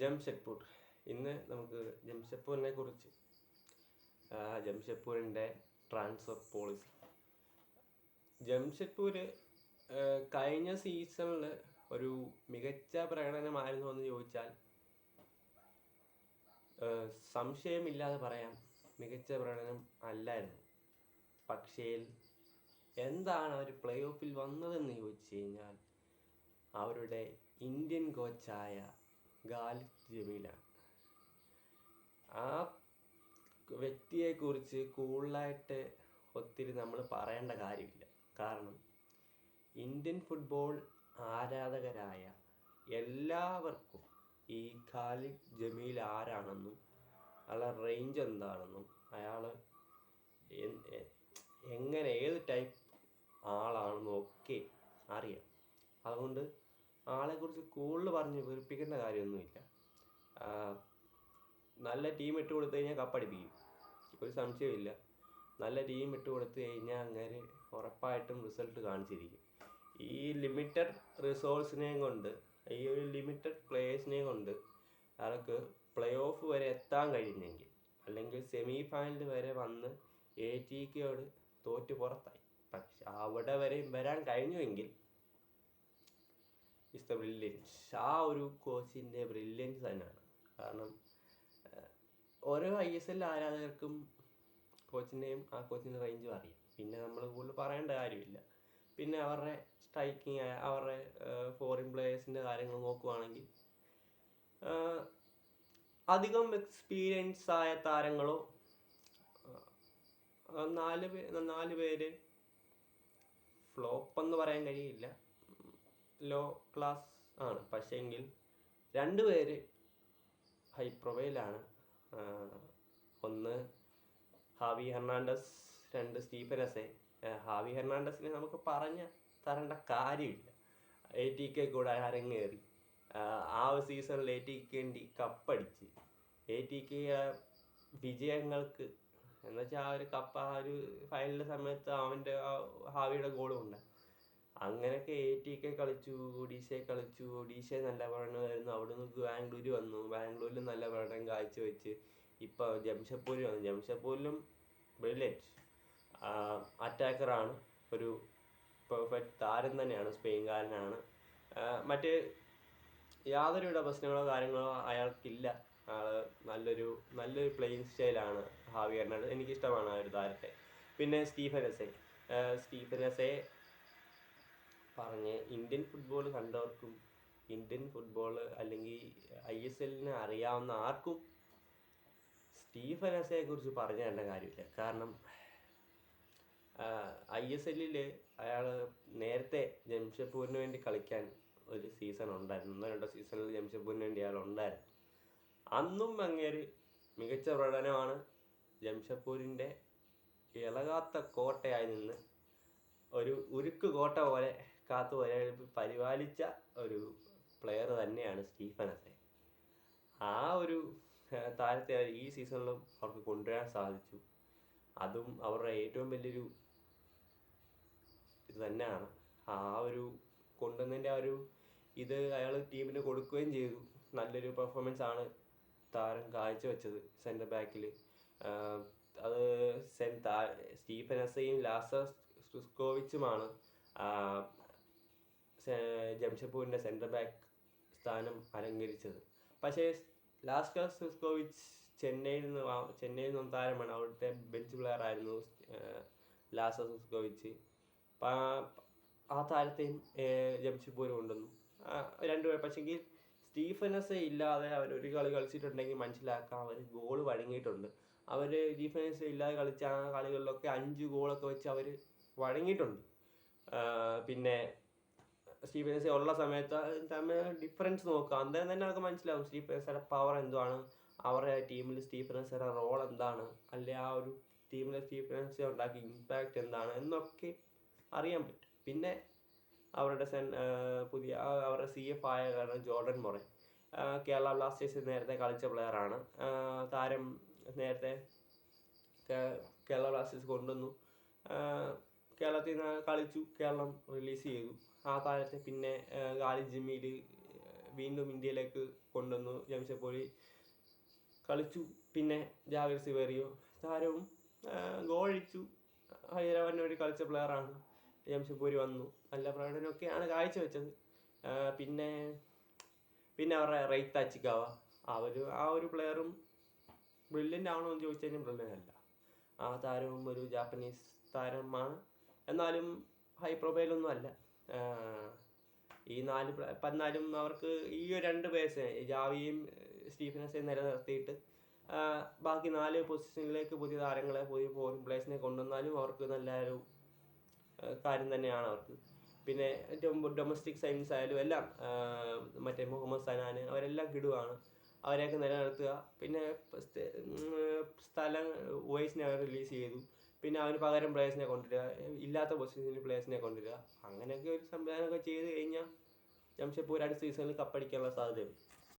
ജംഷഡ്പൂർ. ഇന്ന് നമുക്ക് ജംഷഡ്പൂരിനെ കുറിച്ച് ജംഷഡ്പൂരിന്റെ ട്രാൻസ്ഫർ പോളിസി. ജംഷഡ്പൂർ കഴിഞ്ഞ സീസണിൽ ഒരു മികച്ച പ്രകടനമായിരുന്നു എന്ന് ചോദിച്ചാൽ സംശയമില്ലാതെ പറയാം മികച്ച പ്രകടനം അല്ലായിരുന്നു. പക്ഷേ എന്താണ് അവർ പ്ലേ ഓഫിൽ വന്നതെന്ന് ചോദിച്ചു കഴിഞ്ഞാൽ അവരുടെ ഇന്ത്യൻ കോച്ചായ ഗാലിദ് ജമീലാണ് ആ വ്യക്തിയെക്കുറിച്ച് കൂടുതലായിട്ട് ഒത്തിരി നമ്മൾ പറയേണ്ട കാര്യമില്ല. കാരണം ഇന്ത്യൻ ഫുട്ബോൾ ആരാധകരായ എല്ലാവർക്കും ഈ ഖാലിദ് ജമീൽ ആരാണെന്നും അയാളെ റേഞ്ച് എന്താണെന്നും അയാൾ എങ്ങനെ ഏത് ടൈപ്പ് ആളാണെന്നും ഒക്കെ അറിയാം. അതുകൊണ്ട് ആളെക്കുറിച്ച് കൂടുതൽ പറഞ്ഞ് വെറുപ്പിക്കേണ്ട കാര്യമൊന്നുമില്ല. നല്ല ടീം ഇട്ട് കൊടുത്തു കഴിഞ്ഞാൽ കപ്പടിപ്പിക്കും. ഒരു സംശയമില്ല നല്ല ടീം ഇട്ട് കൊടുത്തു കഴിഞ്ഞാൽ അങ്ങനെ ഉറപ്പായിട്ടും റിസൾട്ട് കാണിച്ചിരിക്കും. ഈ ലിമിറ്റഡ് റിസോഴ്സിനെയും കൊണ്ട് ഈ ഒരു ലിമിറ്റഡ് പ്ലേയേഴ്സിനെയും കൊണ്ട് അയാൾക്ക് പ്ലേ ഓഫ് വരെ എത്താൻ കഴിഞ്ഞെങ്കിൽ അല്ലെങ്കിൽ സെമി ഫൈനൽ വരെ വന്ന് എ ടി കെയോട് തോറ്റ് പുറത്തായി. പക്ഷെ അവിടെ വരെ വരാൻ കഴിഞ്ഞുവെങ്കിൽ ഇസ് ദ ബ്രില്യൻസ് ആ ഒരു കോച്ചിന്റെ ബ്രില്യൻസ് തന്നെയാണ്. കാരണം ഓരോ ഐ എസ് എൽ ആരാധകർക്കും കോച്ചിന്റെയും ആ കോച്ചിന്റെ റേഞ്ചും അറിയാം. പിന്നെ നമ്മൾ കൂടുതൽ പറയേണ്ട കാര്യമില്ല. പിന്നെ അവരുടെ സ്ട്രൈക്കിങ് അവരുടെ ഫോറിൻ പ്ലേയേഴ്സിന്റെ കാര്യങ്ങൾ നോക്കുവാണെങ്കിൽ അധികം എക്സ്പീരിയൻസ് ആയ താരങ്ങളോ നാല് പേ നാല് പേര് ഫ്ലോപ്പ് എന്ന് പറയാൻ കഴിയില്ല. ലോ ക്ലാസ് ആണ്. പക്ഷേങ്കിൽ രണ്ട് പേര് ഹൈ പ്രൊഫൈലാണ് ഒന്ന് ഹാവി ഹെർണാണ്ടസ് രണ്ട് സ്റ്റീഫൻ എസെ ഹാവി ഹെർണാണ്ടസിനെ നമുക്ക് പറഞ്ഞ തരേണ്ട കാര്യമില്ല. എ ടി കെ കൂടെ അരങ്ങേറി. ആ, ഒരു സീസണിൽ എ ടി കെ കപ്പടിച്ച്. എ ടി കെ വിജയങ്ങൾക്ക് എന്നുവെച്ചാൽ ആ ഒരു കപ്പ് ആ ഒരു ഫൈനലിന്റെ സമയത്ത് അവന്റെ ഹാവിയുടെ ഗോളും ഉണ്ട് അങ്ങനെയൊക്കെ എ ടി കെ കളിച്ചു ഒഡീഷയെ കളിച്ചു. ഒഡീഷ നല്ല പഠനമായിരുന്നു അവിടെ നിന്ന് ബാംഗ്ലൂർ വന്നു. ബാംഗ്ലൂരിൽ നല്ല പഠനം കാഴ്ചവെച്ച് ഇപ്പോൾ ജംഷഡ്പൂരിൽ വന്നു. ജംഷഡ്പൂരിലും ബ്രില്യന്റ് അറ്റാക്കറാണ്. ഒരു പെർഫെക്റ്റ് താരം തന്നെയാണ്. സ്പെയിൻകാരനാണ്. മറ്റ് യാതൊരുവിധ പ്രശ്നങ്ങളോ കാര്യങ്ങളോ അയാൾക്കില്ല. ആൾ നല്ലൊരു നല്ലൊരു പ്ലേയിങ് സ്റ്റൈലാണ് ഹാവി എനിക്ക് എനിക്കിഷ്ടമാണ് ആ ഒരു താരത്തെ. പിന്നെ സ്റ്റീഫൻ എസെ സ്റ്റീഫൻ എസെ പറഞ്ഞ് ഇന്ത്യൻ ഫുട്ബോൾ കണ്ടവർക്കും ഇന്ത്യൻ ഫുട്ബോൾ അല്ലെങ്കിൽ ഐ എസ് അറിയാവുന്ന ആർക്കും സ്റ്റീഫൻ അസയെ കുറിച്ച് പറഞ്ഞു തരേണ്ട കാര്യമില്ല. കാരണം ഐ എസ് എല്ലിൽ അയാൾ നേരത്തെ ജംഷഡ്പൂരിന് വേണ്ടി കളിക്കാൻ ഒരു സീസൺ ഉണ്ടായിരുന്നു. ഒന്നോ രണ്ടോ സീസണിൽ ജംഷഡ്പൂരിന് വേണ്ടി അയാൾ ഉണ്ടായിരുന്നു. അന്നും അങ്ങേര് മികച്ച പ്രകടനമാണ് ജംഷഡ്പൂരിന്റെ ഇളകാത്ത കോട്ടയായി നിന്ന് ഒരു ഉരുക്ക് കോട്ട പോലെ കാത്തു പരിപാലിച്ച ഒരു പ്ലെയർ തന്നെയാണ് സ്റ്റീഫൻ അസെ ആ ഒരു താരത്തെ ഈ സീസണിലും അവർക്ക് കൊണ്ടുവരാൻ സാധിച്ചു. അതും അവരുടെ ഏറ്റവും വലിയൊരു ഇത് തന്നെയാണ്. ആ ഒരു കൊണ്ടുവന്നതിന്റെ ആ ഒരു ഇത് അയാൾ ടീമിന് കൊടുക്കുകയും ചെയ്തു. നല്ലൊരു പെർഫോമൻസ് ആണ് താരം കാഴ്ചവെച്ചത് സെന്റർ ബാക്കിൽ അത് സെൻ സ്റ്റീഫൻ എസയും ലാസർ സ്റ്റുസ്കോവിച്ചുമാണ് ജംഷഡ്പൂരിന്റെ സെന്റർ ബാക്ക് സ്ഥാനം അലങ്കരിച്ചത്. പക്ഷേ ലാസ്കർ സുസ്കോവിച്ച് ചെന്നൈയിൽ നിന്ന് ചെന്നൈയിൽ നിന്നും താരമാണ്. അവിടുത്തെ ബെഞ്ച് പ്ലെയർ ആയിരുന്നു ലാസർ സുസ്കോവിച്ച് ആ താരത്തെയും ജംഷഡ്പൂർ കൊണ്ടുവന്നു. രണ്ടുപേർ പക്ഷെങ്കിൽ സ്റ്റീഫനസ് ഇല്ലാതെ അവർ ഒരു കളി കളിച്ചിട്ടുണ്ടെങ്കിൽ മനസ്സിലാക്കാം. അവർ ഗോൾ വഴങ്ങിയിട്ടുണ്ട്. അവർ ഡിഫൻസ് ഇല്ലാതെ കളിച്ച ആ കളികളിലൊക്കെ അഞ്ച് ഗോളൊക്കെ വെച്ച് അവർ വഴങ്ങിയിട്ടുണ്ട്. പിന്നെ സ്റ്റീഫൻസ് ഉള്ള സമയത്ത് തമ്മിൽ ഡിഫറൻസ് നോക്കുക. അന്നേരം തന്നെ നമുക്ക് മനസ്സിലാവും സ്റ്റീഫൻസയുടെ പവർ എന്താണ് അവരുടെ ടീമിൽ സ്റ്റീഫൻസയുടെ റോൾ എന്താണ്? അല്ലെ ആ ഒരു ടീമിലെ സ്റ്റീഫൻസ് ഉണ്ടാക്കിയ ഇമ്പാക്റ്റ് എന്താണ്? എന്നൊക്കെ അറിയാൻ പറ്റും. പിന്നെ അവരുടെ സെൻ പുതിയ അവരുടെ സി എഫ് ആയ കാരണം ജോർഡൻ മൊറെ. കേരള ബ്ലാസ്റ്റേഴ്സ് നേരത്തെ കളിച്ച പ്ലെയറാണ് താരം നേരത്തെ കേരള ബ്ലാസ്റ്റേഴ്സ് കൊണ്ടുവന്നു. കേരളത്തിൽ നിന്ന് കളിച്ചു കേരളം റിലീസ് ചെയ്തു. ആ കാലത്ത് പിന്നെ ഗാലി ജിമ്മിയിൽ വീണ്ടും ഇന്ത്യയിലേക്ക് കൊണ്ടുവന്നു. ജംഷഡ്പൂരിൽ കളിച്ചു. പിന്നെ ജാവിർ സിവേറിയോ താരവും ഗോളിച്ചു ഹൈദരാബാദിന് വേണ്ടി കളിച്ച പ്ലെയറാണ് ജംഷഡ്പൂരി വന്നു. നല്ല പ്രകടനമൊക്കെയാണ് കാഴ്ചവെച്ചത്. പിന്നെ പിന്നെ അവരുടെ റൈത്ത അച്ചിക്കാവ. അവർ ആ ഒരു പ്ലെയറും ബ്രില്യന്റ് ആണോ എന്ന് ചോദിച്ചു കഴിഞ്ഞാൽ ബ്രില്യന്റ് അല്ല. ആ താരവും ഒരു ജാപ്പനീസ് താരമാണ് എന്നാലും ഹൈ പ്രൊഫൈലൊന്നും അല്ല. ഈ നാല് പതിനാലും അവർക്ക് ഈ രണ്ട് പേഴ്സിനെ ജാവിയും സ്റ്റീഫനസെയും നിലനിർത്തിയിട്ട് ബാക്കി നാല് പൊസിഷനിലേക്ക് പുതിയ താരങ്ങളെ പുതിയ ഫോറിൻ പ്ലേസിനെ കൊണ്ടുവന്നാലും അവർക്ക് നല്ലൊരു കാര്യം തന്നെയാണ് അവർക്ക്. പിന്നെ ഡൊമസ്റ്റിക് സൈൻസ് ആയാലും എല്ലാം മറ്റേ മുഹമ്മദ് സനാൻ അവരെല്ലാം കിടുവാണ്. അവരെയൊക്കെ നിലനിർത്തുക. പിന്നെ സ്ഥലം വോയിസിനെ അവർ റിലീസ് ചെയ്തു. പിന്നെ അവന് പകരം പ്ലേയേഴ്സിനെ കൊണ്ടുവരിക ഇല്ലാത്ത പൊസിഷനിൽ പ്ലേയേഴ്സിനെ കൊണ്ടുവരിക. അങ്ങനെയൊക്കെ ഒരു സംവിധാനമൊക്കെ ചെയ്ത് കഴിഞ്ഞാൽ ജംഷഡ്പൂർ അടുത്ത സീസണിൽ കപ്പടിക്കാനുള്ള സാധ്യതയുണ്ട്.